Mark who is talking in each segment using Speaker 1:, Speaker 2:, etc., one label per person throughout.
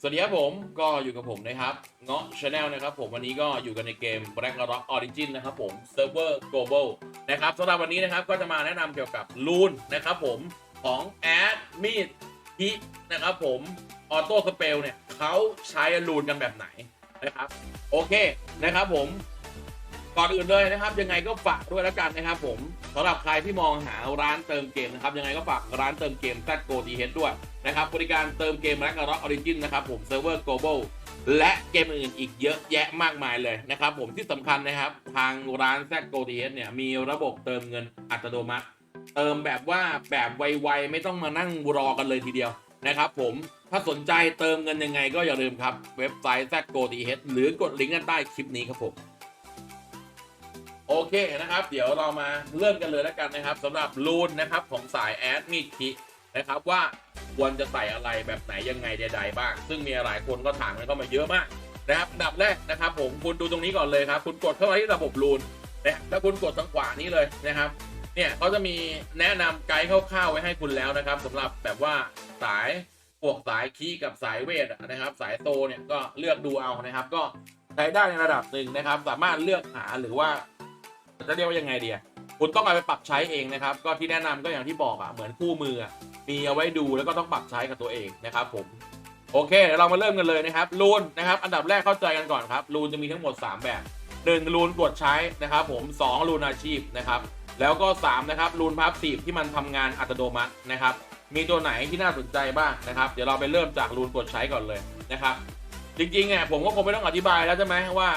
Speaker 1: สวัสดีครับผมก็อยู่กับผมนะครับเงาะชาแนลนะครับผมวันนี้ก็อยู่กันในเกม Black Rock Origin นะครับผมเซิร์ฟเวอร์ global นะครับสำหรับวันนี้นะครับก็จะมาแนะนำเกี่ยวกับลูนนะครับผมของแอดมีดฮินะครับผมออโต้สเปลเนี่ยเขาใช้ลูนกันแบบไหนนะครับ โอเคนะครับผม ก่อนอื่นเลยนะครับ ยังไงก็ฝากด้วยแล้วกันนะครับ ผมสำหรับใครที่มองหาร้านเติมเกมนะครับยังไงก็ฝากร้านเติมเกม z g o t h ด้วยนะครับบริการเติมเกม r a g n a r o k Origin นนะครับผมเซิร์ฟเวอร์ global และเกมอื่นอีกเยอะแยะมากมายเลยนะครับ ผมที่สำคัญนะครับ ทางร้าน z g o t h เนี่ยมีระบบเติมเงินอัตโนมัติ เติมแบบว่าแบบไวๆไม่ต้องมานั่งรอกันเลยทีเดียวนะครับผมถ้าสนใจเติมเงินยังไงก็อย่าลืมครับ เว็บไซต์ z g o t h หรือกดลิงก์ด้านใต้คลิปนี้ครับผม โอเคนะครับ เดี๋ยวเรามาเริ่มกันเลยแล้วกันนะครับสำหรับรูนนะครับของสายแอดมิดคินะครับว่าควรจะใส่อะไรแบบไหนยังไงใดๆบ้าง ซึ่งมีหลายคนก็ถามกันเข้ามาเยอะมากนะครับดับแรกนะครับ ผมคุณดูตรงนี้ก่อนเลยครับ คุณกดเข้ามาที่ระบบรูนนะแล้วคุณกดทางขวานี้เลยนะครับเนี่ยเขาจะมีแนะนำไกด์คร่าวๆไว้ให้คุณแล้วนะครับสำหรับแบบว่าสายพวกสายคีกับสายเวทนะครับ สายโซเนี่ยก็เลือกดูเอานะครับ ก็ใช้ได้ในระดับหนึ่งนะครับ สามารถเลือกหาหรือว่า จะเรียกว่ายังไงดีอะคุณต้องเอาไปปรับใช้เองนะครับ ก็ที่แนะนำก็อย่างที่บอกอะเหมือนคู่มือมีเอาไว้ดูแล้วก็ต้องปรับใช้กับตัวเองนะครับผมโอเคเดี๋ยวเรามาเริ่มกันเลยนะครับรูนนะครับอันดับแรกเข้าใจกันก่อนครับรูนจะมีทั้งหมด 3 แบบ1รูนกดใช้นะครับผม2รูนอาชีพนะครับแล้วก็3นะครับรูนพับสีที่มันทำงานอัตโนมัตินะครับมีตัวไหนที่น่าสนใจบ้างนะครับเดี๋ยวเราไปเริ่มจากรูนกดใช้ก่อนเลยนะครับจริงๆอะผมก็คงไม่ต้องอธิบายแล้วใช่ไหมว่า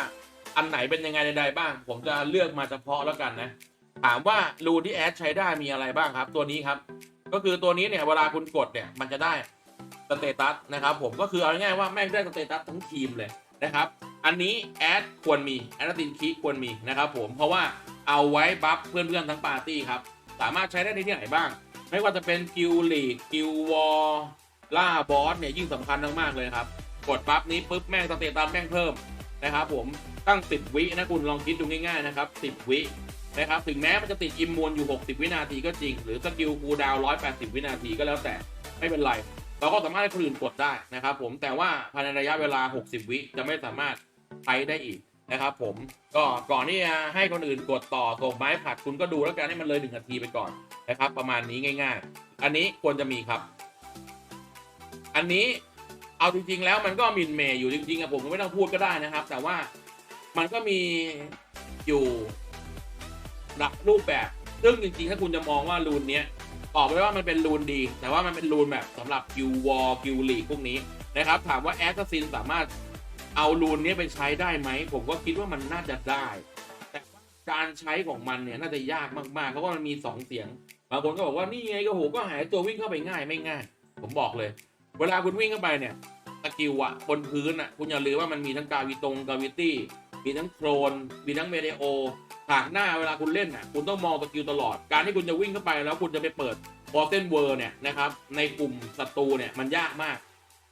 Speaker 1: อันไหนเป็นยังไงใดๆบ้าง ผมจะเลือกมาเฉพาะแล้วกันนะ ถามว่ารูที่แอดใช้ได้มีอะไรบ้างครับ ตัวนี้ครับ ก็คือตัวนี้เนี่ยเวลาคุณกดเนี่ยมันจะได้สเตตัสนะครับผมก็คือเอาง่ายๆว่าแม่งได้สเตตัสทั้งทีมเลยนะครับ อันนี้แอดควรมีแอดตินคีควรมีนะครับผมเพราะว่าเอาไว้บัฟเพื่อนๆทั้งปาร์ตี้ครับสามารถใช้ได้ในที่ไหนบ้าง ไม่ว่าจะเป็นกิลลีกกิลวอลล่าบอสเนี่ยยิ่งสำคัญมากๆเลยครับ กดปั๊บนี้ปุ๊บแม่งสเตตัสแม่งเพิ่ม นะครับผมตั้ง 10 วินะคุณลองคิดดูง่ายๆนะครับ 10 วินะครับถึงแม้มันจะติดอิมมูนอยู่ 60 วินาทีก็จริง หรือสกิลคูดาวน์180 วินาทีก็แล้วแต่ไม่เป็นไรเราก็สามารถให้คนอื่นกดได้นะครับผมแต่ว่าภายในระยะเวลา 60 วิจะไม่สามารถใช้ได้อีกนะครับผมก็ก่อนที่จะให้คนอื่นกดต่อส่งไม้ผัดคุณก็ดูแล้วกันให้มันเลย1นาทีไปก่อนนะครับ ประมาณนี้ง่าย ๆ อันนี้ควรจะมีครับ อันนี้ เอาจริงๆแล้วมันก็มินเมย์อยู่จริงๆอะผมก็ไม่ต้องพูดก็ได้นะครับ แต่ว่ามันก็มีอยู่หลักรูปแบบ ซึ่งจริงๆ ถ้าคุณจะมองว่ารูนเนี้ยออกไปว่ามันเป็นรูนดี แต่ว่ามันเป็นรูนแบบสำหรับกิววอลกิวลีพวกนี้นะครับ ถามว่าแอสซัสซินสามารถเอารูนนี้ไปใช้ได้ไหม ผมก็คิดว่ามันน่าจะได้ แต่การใช้ของมันเนี่ยน่าจะยากมากๆ เพราะว่ามันมีสองเสียง บางคนก็บอกว่านี่ไงก็โหก็หายตัววิ่งเข้าไปง่ายไม่ง่าย ผมบอกเลย เวลาคุณวิ่งเข้าไปเนี่ยสกิลอะบนพื้นอะคุณอย่าลืมว่ามันมีทั้งกาวิตรงกาวิตี้มีทั้งโครน มีทั้งเมเดโอฉากหน้าเวลาคุณเล่นอะคุณต้องมองสกิลตลอด การที่คุณจะวิ่งเข้าไปแล้วคุณจะไปเปิดบอสเซนเวอร์เนี่ยนะครับในกลุ่มศัตรูเนี่ยมันยากมาก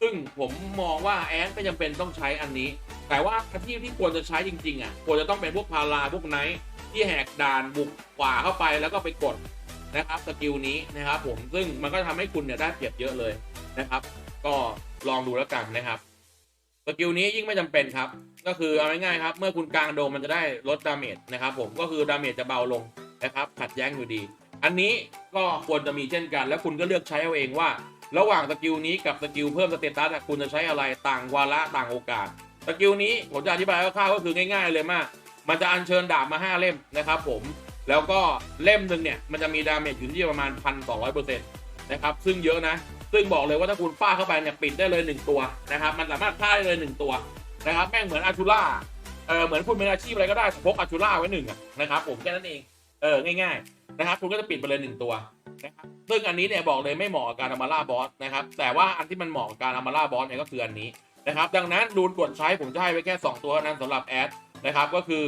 Speaker 1: ซึ่งผมมองว่าแอนไม่จำเป็นต้องใช้อันนี้ แต่ว่าอาชีพที่ควรจะใช้จริงๆอะควรจะต้องเป็นพวกพาราพวกไนท์ที่แหกด่านบุกขวาเข้าไปแล้วก็ไปกดนะครับสกิลนี้นะครับผมซึ่งมันก็ทำให้คุณเนี่ยได้เปรียบเยอะเลย นะครับ ก็ลองดูแล้วกันนะครับสกิลนี้ยิ่งไม่จำเป็นครับ ก็คือเอาง่ายๆครับ เมื่อคุณกลางโดมมันจะได้ลดดาเมจนะครับ ผมก็คือดาเมจจะเบาลงนะครับ ขัดแย้งอยู่ดี อันนี้ก็ควรจะมีเช่นกัน แล้วคุณก็เลือกใช้เอาเองว่า ระหว่างสกิลนี้กับสกิลเพิ่มสเตตัสคุณจะใช้อะไรต่างวาระต่างโอกาสสกิลนี้ผมจะอธิบายคร่าวๆก็คือง่าย ๆ เลยมาก มันจะอัญเชิญดาบมา 5 เล่มนะครับ ผมแล้วก็เล่มหนึ่งเนี่ยมันจะมีดาเมจอยู่ที่ประมาณ 1,200%นะครับซึ่งเยอะนะ ซึ่งบอกเลยว่าถ้าคุณฟาดเข้าไปเนี่ยปิดได้เลย 1 ตัวนะครับ มันสามารถฆ่าได้เลย 1 ตัวนะครับ แม่งเหมือนอาชูล่า เออเหมือนคุณเป็นอาชีพอะไรก็ได้พกอาชูล่าไว้หนึ่งนะครับผมแค่นั้นเอง เออง่าย ๆ นะครับ คุณก็จะปิดไปเลย 1 ตัวนะครับซึ่งอันนี้เนี่ยบอกเลยไม่เหมาะกับการอามาล่าบอสนะครับ แต่ว่าอันที่มันเหมาะกับการอามาล่าบอสเนี่ยก็คืออันนี้นะครับ ดังนั้นรูนกดใช้ผมจะให้ไว้แค่ 2 ตัวนั้นสำหรับแอดนะครับ ก็คือ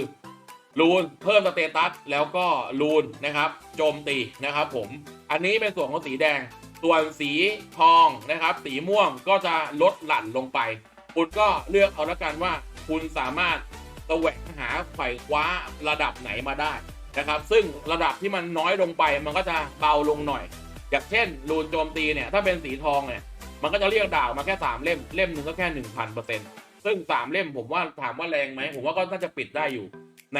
Speaker 1: รูนเพิ่มสเตตัสแล้วก็รูนนะครับโจมตีนะครับผมอันนี้เป็นส่วนของสีแดง ส่วนสีทองนะครับ สีม่วงก็จะลดหลั่นลงไป คุณก็เลือกเอาละกันว่า คุณสามารถแสวงหาไขว่คว้าระดับไหนมาได้นะครับ ซึ่งระดับที่มันน้อยลงไปมันก็จะเบาลงหน่อย อย่างเช่นรูนโจมตีเนี่ยถ้าเป็นสีทองเนี่ยมันก็จะเรียกดาวมาแค่สามเล่มเล่มหนึ่งก็แค่หนึ่งพันเปอร์เซ็นต์ซึ่งสามเล่มผมว่าถามว่าแรงไหมผมว่าก็น่าจะปิดได้อยู่ ใน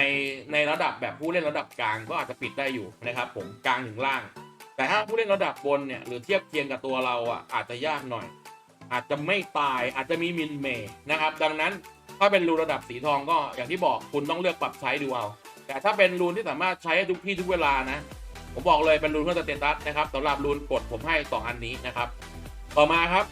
Speaker 1: ในระดับแบบผู้เล่นระดับกลางก็อาจจะปิดได้อยู่นะครับผมกลางถึงล่าง แต่ถ้าผู้เล่นระดับบนเนี่ยหรือเทียบเคียงกับตัวเราอะอาจจะยากหน่อย อาจจะไม่ตายอาจจะมีมินเมย์นะครับ ดังนั้นถ้าเป็นรูนระดับสีทองก็อย่างที่บอกคุณต้องเลือกปรับใช้ดูเอา แต่ถ้าเป็นรูนที่สามารถใช้ทุกที่ทุกเวลานะ ผมบอกเลยเป็นรูนเพื่อสเตตัสนะครับสำหรับรูนกดผมให้สองอันนี้นะครับ ต่อมาครับ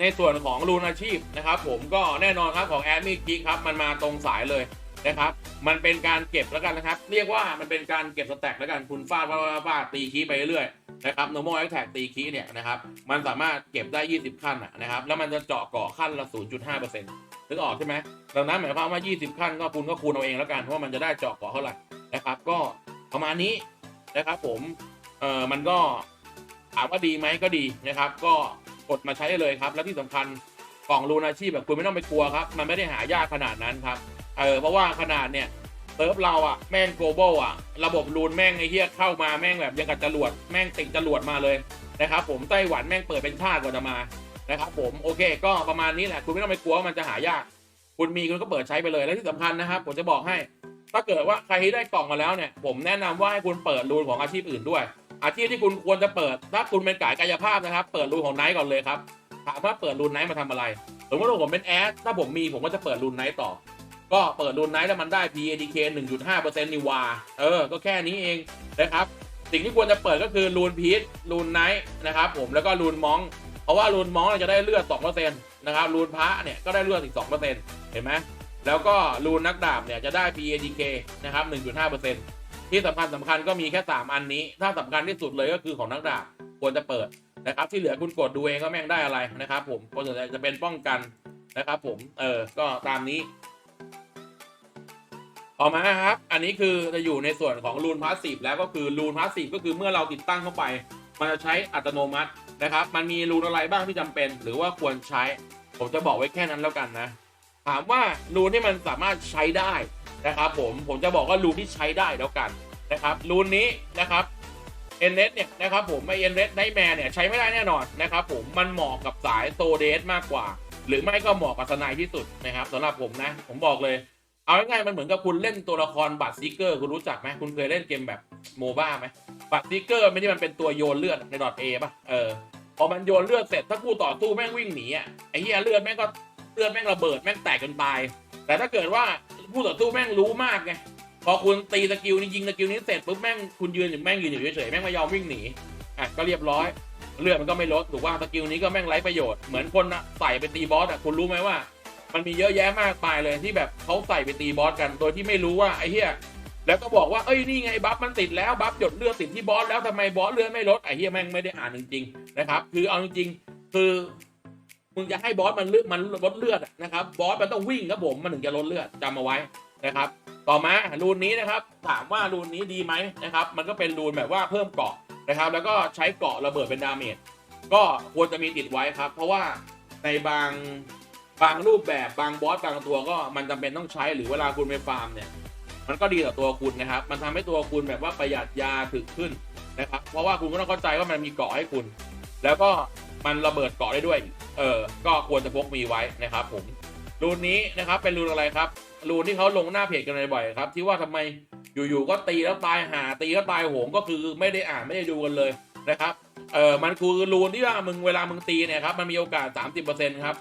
Speaker 1: ในส่วนของรูนอาชีพนะครับ ผมก็แน่นอนครับของแอดมิกิครับมันมาตรงสายเลย นะครับ มันเป็นการเก็บแล้วกันนะครับ เรียกว่ามันเป็นการเก็บสแต็กแล้วกันคุณฟาดฟาดฟาดตีคีไปเรื่อยๆนะครับ normal attack ตีคีเนี่ยนะครับ มันสามารถเก็บได้ 20 ขั้นนะครับ แล้วมันจะเจาะเกาะขั้นละ 0.5%นึกออกใช่ไหมดังนั้นหมายความว่า 20 ขั้นก็คุณก็คูณเอาเองแล้วกันว่ามันจะได้เจาะเกาะเท่าไหร่นะครับ ก็ประมาณนี้นะครับ ผมเออมันก็ถามว่าดีไหมก็ดีนะครับ ก็กดมาใช้ได้เลยครับ แล้วที่สำคัญกล่องรูนอาชีพแบบคุณไม่ต้องไปกลัวครับ มันไม่ได้หายากขนาดนั้นครับ เออเพราะว่าขนาดเนี่ยเซิร์ฟเราอะแม่ง global อะระบบรูนแม่งไอ้เหี้ยเข้ามาแม่งแบบยังกับจรวดแม่งติดจรวดมาเลยนะครับผมไต้หวันแม่งเปิดเป็นชาติกว่าจะมานะครับผมโอเค ก็ประมาณนี้แหละคุณไม่ต้องไปกลัวว่ามันจะหายาก คุณมีคุณก็เปิดใช้ไปเลยและที่สำคัญนะครับผมจะบอกให้ ถ้าเกิดว่าใครที่ได้กล่องมาแล้วเนี่ย ผมแนะนำว่าให้คุณเปิดรูนของอาชีพอื่นด้วย อาชีพที่คุณควรจะเปิด ถ้าคุณเป็นกายกายภาพนะครับ เปิดรูนของไนท์ก่อนเลยครับถามว่าเปิดรูนไนท์มาทำอะไรสมมติว่าผมเป็นแอดถ้าผมมีผมก็จะเปิดรูนไนท์ต่อ ก็เปิดรูนไนท์แล้วมันได้ PADK 1.5%นี่วาเออ ก็แค่นี้เองนะครับ สิ่งที่ควรจะเปิดก็คือรูนพีทรูนไนท์นะครับผมแล้วก็รูนมองเพราะว่ารูนมองจะได้เลือด2%นะครับรูนพระเนี่ยก็ได้เลือดอีก2%เห็นไหมแล้วก็รูนนักดาบเนี่ยจะได้ PADK นะครับ 1.5%ที่สำคัญสำคัญก็มีแค่ 3 อันนี้ ถ้าสำคัญที่สุดเลยก็คือของนักดาบควรจะเปิดนะครับ ที่เหลือคุณกดดูเองก็แม่งได้อะไรนะครับ ผมคนส่วนใหญ่จะเป็นป้องกันนะครับ ผมเออก็ตามนี้ ต่อมาครับ อันนี้คือจะอยู่ในส่วนของรูนพาสซีฟแล้วก็คือรูนพาสซีฟก็คือเมื่อเราติดตั้งเข้าไป มันจะใช้อัตโนมัตินะครับ มันมีรูนอะไรบ้างที่จำเป็น หรือว่าควรใช้ ผมจะบอกไว้แค่นั้นแล้วกันนะ ถามว่ารูนที่มันสามารถใช้ได้นะครับผม ผมจะบอกว่ารูนที่ใช้ได้แล้วกันนะครับ รูนนี้นะครับเอ็นเเนี่ยนะครับผมไอเอ็นเนไนแมนเนี่ยใช้ไม่ได้แน่นอนนะครับผม มันเหมาะกับสายโซเดสมากกว่า หรือไม่ก็เหมาะกับสไนที่สุดนะครับสำหรับผมนะ ผมบอกเลย เอาง่ายๆมันเหมือนกับคุณเล่นตัวละครบัตซิกเกอร์คุณรู้จักไหมคุณเคยเล่นเกมแบบโมบ้าไหมบัตซิกเกอร์ไม่ใช่มันเป็นตัวโยนเลือดในดอทเอป่ะเออพอมันโยนเลือดเสร็จถ้าคู่ต่อสู้แม่งวิ่งหนีอะไอ้เหี้ยเลือดแม่งก็เลือดแม่งระเบิดแม่งแตกจนตาย แต่ถ้าเกิดว่าผู้ต่อสู้แม่งรู้มากไงพอคุณตีสกิลนี้ยิงสกิลนี้เสร็จปุ๊บแม่งคุณยืนอยู่แม่งยืนอยู่เฉยๆแม่งไม่ยอมวิ่งหนีอะก็เรียบร้อยเลือดมันก็ไม่ลดถูกว่าสกิลนี้ก็แม่งไร้ประโยชน์เหมือนคนใส่ไปตีบอสอะคุณรู้ไหมว่า มันมีเยอะแยะมากมายเลยที่แบบเขาใส่ไปตีบอสกัน โดยที่ไม่รู้ว่าไอ้เหี้ยแล้วก็บอกว่าเอ้ยนี่ไงบัฟมันติดแล้วบัฟหยดเลือดติดที่บอสแล้วทำไมบอสเลือดไม่ลดไอ้เหี้ยแม่งไม่ได้อ่านจริงๆนะครับคือเอาจริงๆคือมึงจะให้บอสมันเลือดมันลดเลือดนะครับบอสมันต้องวิ่งครับผมมันถึงจะลดเลือดจำเอาไว้นะครับ ต่อมารูนนี้นะครับถามว่ารูนนี้ดีไหมนะครับมันก็เป็นรูนแบบว่าเพิ่มเกาะนะครับ แล้วก็ใช้เกาะระเบิดเป็นดาเมจก็ควรจะมีติดไว้ครับ เพราะว่าในบาง บางรูปแบบบางบอสบางตัวก็มันจำเป็นต้องใช้หรือเวลาคุณไปฟาร์มเนี่ย มันก็ดีต่อตัวคุณนะครับ มันทำให้ตัวคุณแบบว่าประหยัดยาถึกขึ้นนะครับ เพราะว่าคุณก็ต้องเข้าใจว่ามันมีเกาะให้คุณ แล้วก็มันระเบิดเกาะได้ด้วย เออ ก็ควรจะพกมีไว้นะครับ ผม รูนนี้นะครับเป็นรูนอะไรครับ รูนที่เขาลงหน้าเพจกันบ่อยๆครับ ที่ว่าทำไมอยู่ๆก็ตีแล้วตายหาตีแล้วตายโหงก็คือไม่ได้อ่านไม่ได้ดูกันเลยนะครับ เออมันคือรูนที่ว่ามึงเวลามึงตีเนี่ยครับมันมีโอกาส 30%ครับ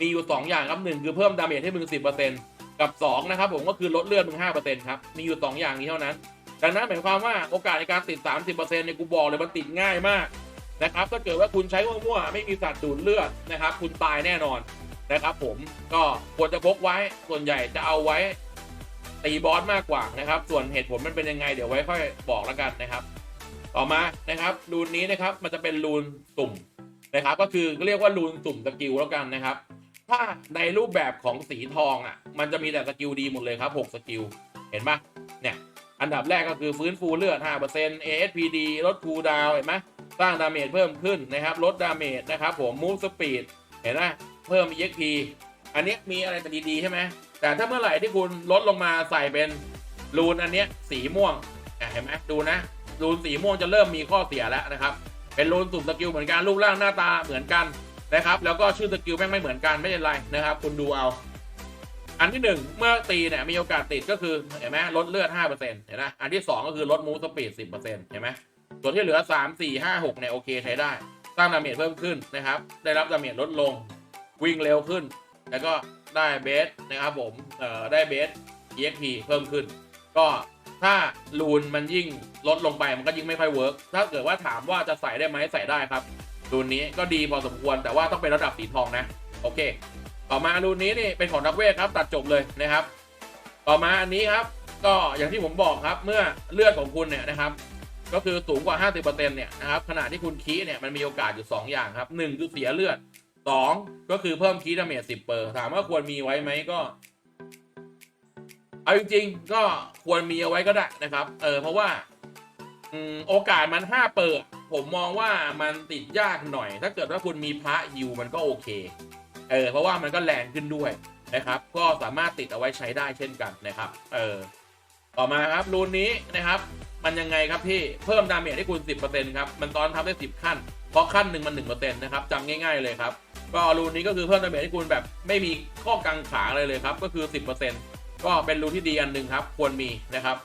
Speaker 1: มีอยู่ 2 อย่างครับหนึ่งคือเพิ่มดาเมจให้มึง 10%กับ 2 นะครับผมก็คือลดเลือดมึง 5%ครับ มีอยู่ 2 อย่างนี้เท่านั้น ดังนั้นหมายความว่าโอกาสในการติด 30%เนี่ยกูบอกเลยมันติดง่ายมากนะครับถ้าเกิดว่าคุณใช้มั่วๆไม่มีสัตว์ดูดเลือดนะครับ คุณตายแน่นอนนะครับผมก็ควรจะพกไว้ส่วนใหญ่จะเอาไว้ตีบอสมากกว่านะครับ ส่วนเหตุผลมันเป็นยังไงเดี๋ยวไว้ค่อยบอกแล้วกันนะครับ ต่อมานะครับรูนนี้นะครับมันจะเป็นรูนสุ่มนะครับ ก็คือเรียกว่ารูนสุ่มสกิลแล้วกันนะครับ ถ้าในรูปแบบของสีทองอะ มันจะมีแต่สกิลดีหมดเลยครับ 6 สกิล เห็นปะเนี่ย อันดับแรกก็คือฟื้นฟูเลือด 5% ASPD ลดคูลดาวเห็นไหมสร้างดาเมจเพิ่มขึ้นนะครับ ลดดาเมจนะครับผม move speed เห็นไหมเพิ่ม EXP อันนี้มีอะไรแต่ดีๆใช่ไหมแต่ถ้าเมื่อไหร่ที่คุณลดลงมาใส่เป็นรูนอันเนี้ยสีม่วงเห็นไหมดูนะรูนสีม่วงจะเริ่มมีข้อเสียแล้วนะครับ เป็นรูนสุ่มสกิลเหมือนกันรูปร่างหน้าตาเหมือนกัน นะครับ แล้วก็ชื่อสกิลแม่งไม่เหมือนกันไม่เป็นไรนะครับคุณดูเอา อันที่หนึ่งเมื่อตีเนี่ยมีโอกาสติดก็คือเห็นไหมลดเลือด5%เปอร์เซ็นต์เห็นไหมอันที่สองก็คือลดมูสปีด10%เปอร์เซ็นต์เห็นไหมส่วนที่เหลือ3 4 5 6เนี่ยโอเคใช้ได้สร้างดาเมจเพิ่มขึ้นนะครับ ได้รับดาเมจลดลงวิ่งเร็วขึ้น แล้วก็ได้เบสนะครับผมเอ่อได้เบส EXP เพิ่มขึ้น ก็ถ้าลูนมันยิ่งลดลงไปมันก็ยิ่งไม่ค่อยเวิร์กถ้าเกิดว่าถามว่าจะใส่ได้ไหมใส่ได้ครับ รูนนี้ก็ดีพอสมควรแต่ว่าต้องเป็นระดับสีทองนะ โอเค ต่อมารูนนี้นี่เป็นของนักเวทครับ ตัดจบเลยนะครับ ต่อมาอันนี้ครับ ก็อย่างที่ผมบอกครับเมื่อเลือดของคุณเนี่ยนะครับ ก็คือสูงกว่า 50%เนี่ยนะครับขณะที่คุณคีเนี่ยมันมีโอกาสอยู่ 2 อย่างครับ1คือเสียเลือด 2 ก็คือเพิ่มคีดาเมจ10เปอร์ถามว่าควรมีไว้ไหมก็เอาจริงๆก็ควรมีเอาไว้ก็ได้นะครับ เออเพราะว่าอโอกาสมัน5เปอร์ ผมมองว่ามันติดยากหน่อย ถ้าเกิดว่าคุณมีพระฮิวมันก็โอเค เออ เพราะว่ามันก็แรงขึ้นด้วยนะครับ ก็สามารถติดเอาไว้ใช้ได้เช่นกันนะครับ เออ ต่อมาครับรูนนี้นะครับ มันยังไงครับพี่ เพิ่มดาเมจให้คุณ 10%ครับ มันตอนทำได้ 10 ขั้น เพราะขั้นหนึ่งมัน1%นะครับจำง่าย ๆเลยครับ ก็รูนนี้ก็คือเพิ่มดาเมจให้คุณแบบไม่มีข้อกังขาเลยเลยครับ ก็คือ 10%ก็เป็นรูนที่ดีอันหนึ่งครับ ควรมีนะครับ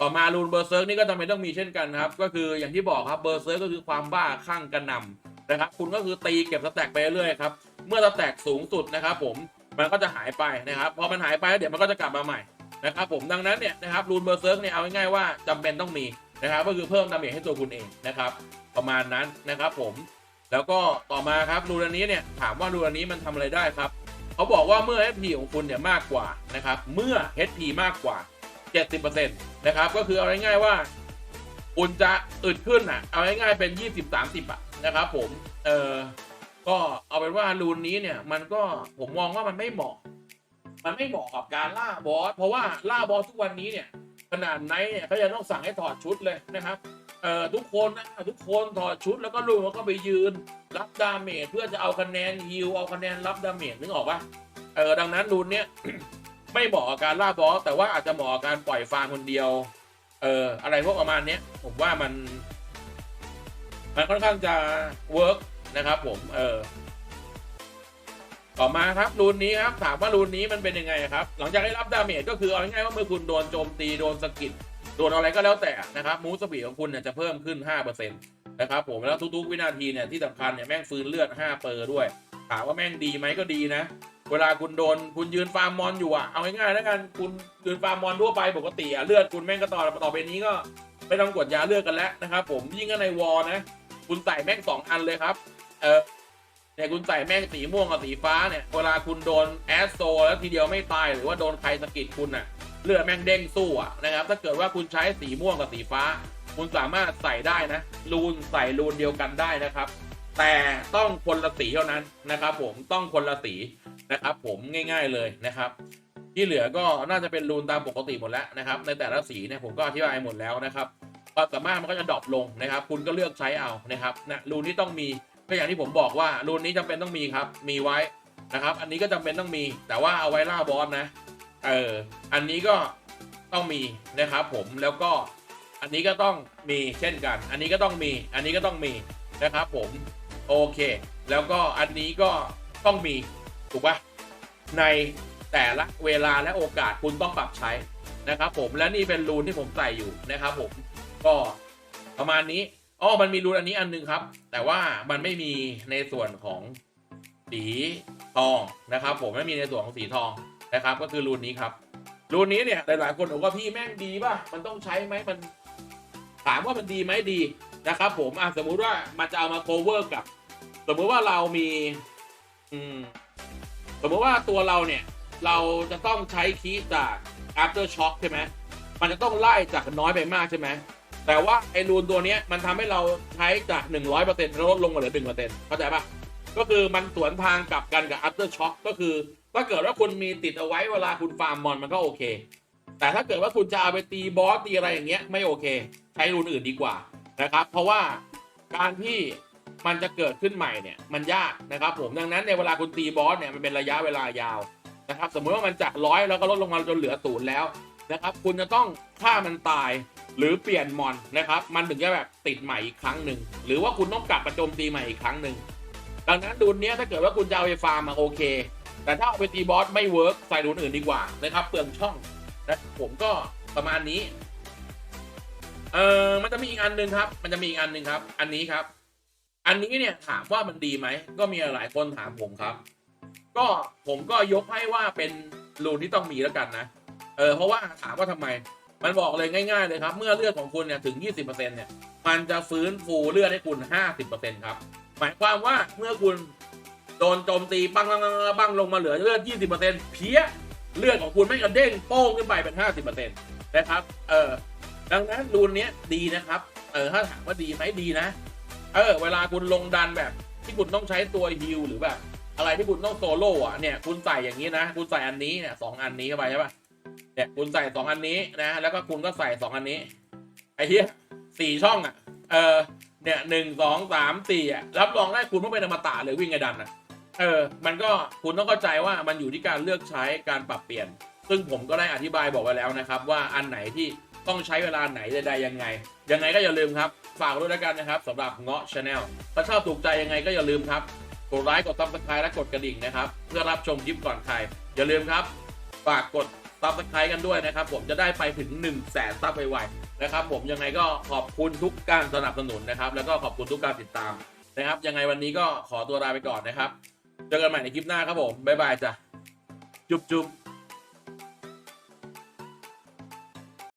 Speaker 1: ต่อมารูนเบอร์เซิร์กนี่ก็จำเป็นต้องมีเช่นกันครับ ก็คืออย่างที่บอกครับเบอร์เซิร์กก็คือความบ้าคลั่งกระหน่ำนะครับ คุณก็คือตีเก็บสแต็กไปเรื่อยครับ เมื่อสแต็กสูงสุดนะครับผมมันก็จะหายไปนะครับ พอมันหายไปแล้วเดี๋ยวมันก็จะกลับมาใหม่นะครับผมดังนั้นเนี่ยนะครับรูนเบอร์เซิร์กเนี่ยเอาง่ายๆว่าจำเป็นต้องมีนะครับ ก็คือเพิ่มดาเมจให้ตัวคุณเองนะครับ ประมาณนั้นนะครับผมแล้วก็ต่อมาครับรูนอันนี้เนี่ยถามว่ารูนอันนี้มันทำอะไรได้ครับเขาบอกว่าเมื่อ HP ของคุณเนี่ยมากกว่านะครับเมื่อ HP มากกว่า 70%นะครับ ก็คือเอาง่ายๆว่าคุณจะอึดขึ้นอะ เอาง่ายๆเป็น 20-30อะนะครับผม เออก็เอาเป็นว่ารูนนี้เนี่ย มันก็ผมมองว่ามันไม่เหมาะ มันไม่เหมาะกับการล่าบอส เพราะว่าล่าบอสทุกวันนี้เนี่ยขนาดไหนเนี่ยเขาจะต้องสั่งให้ถอดชุดเลยนะครับ เอ่อทุกคนนะทุกคนถอดชุดแล้วก็ลุงแล้วก็ไปยืน รับดาเมจเพื่อจะเอาคะแนนฮิลเอาคะแนนรับดาเมจนึกออกปะเออดังนั้นรูนเนี้ย ไม่เหมาะกับการล่าบอสแต่ว่าอาจจะเหมาะกับการปล่อยฟาร์มคนเดียว เอออะไรพวกประมาณเนี้ยผมว่ามัน มันค่อนข้างจะเวิร์กนะครับ ผม เออต่อมาครับรูนนี้ครับถามว่ารูนนี้มันเป็นยังไงครับ หลังจากได้รับดาเมจก็คือเอาง่ายๆว่าเมื่อคุณโดนโจมตีโดนสกิดโดนอะไรก็แล้วแต่นะครับมูสปีของคุณเนี่ยจะเพิ่มขึ้น 5%นะครับผมแล้วทุกๆ วินาทีเนี่ยที่สำคัญเนี่ยแม่งฟื้นเลือด5เปอร์ด้วย ถามว่าแม่งดีไหมก็ดีนะ เวลาคุณโดนคุณยืนฟาร์มมอนอยู่อะเอาง่ายๆแล้วกันคุณยืนฟาร์มมอนทั่วไปปกติอะเลือดคุณแม่งก็ต่อต่อไปนี้ก็ไม่ต้องกดยาเลือดกันแล้วนะครับผมยิ่งก็ในวอลนะ คุณใส่แม่งสองอันเลยครับ เออเนี่ยคุณใส่แม่งสีม่วงกับสีฟ้าเนี่ยเวลาคุณโดนแอสโซแล้วทีเดียวไม่ตายหรือว่าโดนใครสะกิดคุณน่ะเลือดแม่งเด้งสู้อะนะครับถ้าเกิดว่าคุณใช้สีม่วงกับสีฟ้า คุณสามารถใส่ได้นะรูนใส่รูนเดียวกันได้นะครับ แต่ต้องคนละสีเท่านั้นนะครับ ผมต้องคนละสี นะครับผมง่ายๆเลยนะครับ ที่เหลือก็น่าจะเป็นรูนตามปกติหมดแล้วนะครับ ในแต่ละสีเนี่ยผมก็อธิบายหมดแล้วนะครับความสามารถมันก็จะดรอปลงนะครับ คุณก็เลือกใช้เอานะครับนะรูนที่ต้องมีก็อย่างที่ผมบอกว่ารูนนี้จำเป็นต้องมีครับมีไว้นะครับ อันนี้ก็จำเป็นต้องมี แต่ว่าเอาไว้ล่าบอสนะเอออันนี้ก็ต้องมีนะครับผมแล้วก็อันนี้ก็ต้องมีเช่นกัน อันนี้ก็ต้องมี อันนี้ก็ต้องมีนะครับผมโอเค แล้วก็อันนี้ก็ต้องมี ถูกปะในแต่ละเวลาและโอกาสคุณต้องปรับใช้นะครับ ผมและนี่เป็นรูนที่ผมใส่อยู่นะครับ ผมก็ประมาณนี้อ๋อมันมีรูนอันนี้อันนึงครับ แต่ว่ามันไม่มีในส่วนของสีทองนะครับ ผมไม่มีในส่วนของสีทองนะครับ ก็คือรูนนี้ครับรูนนี้เนี่ยหลายๆคนบอกว่าพี่แม่งดีป่ะมันต้องใช้ไหมมัน ถามว่ามันดีไหมดีนะครับ ผมอะสมมุติว่ามันจะเอามา cover กับ สมมุติว่าเรามี อืม สมมติว่าตัวเราเนี่ย เราจะต้องใช้คีย์จาก after shock ใช่ไหมมันจะต้องไล่จากน้อยไปมากใช่ไหมแต่ว่าไอรูนตัวเนี้ยมันทำให้เราใช้จาก 100%ลดลงมาเหลือ1%เข้าใจปะก็คือมันสวนทางกลับกันกับ after shock ก็คือ ถ้าเกิดว่าคุณมีติดเอาไว้เวลาคุณฟาร์มมอนมันก็โอเค แต่ถ้าเกิดว่าคุณจะเอาไปตีบอสตีอะไรอย่างเงี้ยไม่โอเค ใช้รูนอื่นดีกว่านะครับ เพราะว่าการที่ มันจะเกิดขึ้นใหม่เนี่ยมันยากนะครับผมดังนั้นในเวลาคุณตีบอสเนี่ยมันเป็นระยะเวลายาวนะครับสมมุติว่ามันจากร้อยแล้วก็ลดลงมาจนเหลือศูนย์แล้วนะครับคุณจะต้องฆ่ามันตายหรือเปลี่ยนมอนนะครับ มันถึงจะแบบติดใหม่อีกครั้งหนึ่งหรือว่าคุณต้องกลับมาโจมตีใหม่อีกครั้งหนึ่งดังนั้นดูนเนี้ยถ้าเกิดว่าคุณจะเอาไปฟาร์มมาโอเค แต่ถ้าเอาไปตีบอสไม่เวิร์กใส่ดูนอื่นดีกว่านะครับเปลืองช่องนะผมก็ประมาณนี้เออมันจะมีอีกอันหนึ่งครับ มันจะมีอีกอันหนึ่งครับ อันนี้ครับ อันนี้เนี่ยถามว่ามันดีไหม ก็มีหลายคนถามผมครับ ก็ผมก็ยกให้ว่าเป็นรูนที่ต้องมีแล้วกันนะ เออเพราะว่าถามว่าทำไม มันบอกเลยง่ายๆเลยครับ เมื่อเลือดของคุณเนี่ยถึง 20%เนี่ย มันจะฟื้นฟูเลือดให้คุณ 50%ครับ หมายความว่าเมื่อคุณโดนโจมตีบังบังบังบังลงมาเหลือเลือด 20%เพี้ยเลือดของคุณไม่กระเด้งโป้งขึ้นไปเป็น 50%นะครับ เออดังนั้นรูนเนี้ยดีนะครับ เออถ้าถามว่าดีไหมดีนะ เออเวลาคุณลงดันแบบ ที่คุณต้องใช้ตัวฮิลหรือแบบอะไรที่คุณต้องโซโล่อะเนี่ยคุณใส่อย่างนี้นะ คุณใส่อันนี้เนี่ยสองอันนี้เข้าไปใช่ปะเนี่ยคุณใส่สองอันนี้นะ แล้วก็คุณก็ใส่สองอันนี้ไอ้เหี้ยสี่ช่องอะเออเนี่ยหนึ่งสองสามสี่อะรับรองได้คุณต้องเป็นอมตะเลยวิ่งไงดันอะเออ มันก็คุณต้องเข้าใจว่ามันอยู่ที่การเลือกใช้การปรับเปลี่ยน ซึ่งผมก็ได้อธิบายบอกไว้แล้วนะครับ ว่าอันไหนที่ ต้องใช้เวลาไหนใดๆยังไง ยังไงก็อย่าลืมครับ ฝากด้วยแล้วกันนะครับสำหรับเงาะชาแนลถ้าชอบถูกใจยังไงก็อย่าลืมครับ กดไลค์กดซับสไครต์และกดกระดิ่งนะครับ เพื่อรับชมคลิปก่อนใคร อย่าลืมครับ ฝากกดซับสไครต์กันด้วยนะครับ ผมจะได้ไปถึง1นึ่งแสนซับไวๆนะครับ ผมยังไงก็ขอบคุณทุกการสนับสนุนนะครับ แล้วก็ขอบคุณทุกการติดตามนะครับ ยังไงวันนี้ก็ขอตัวลาไปก่อนนะครับเจอกันใหม่ในคลิปหน้าครับผมบ๊ายบายจ้ะจุ๊บจุ๊บ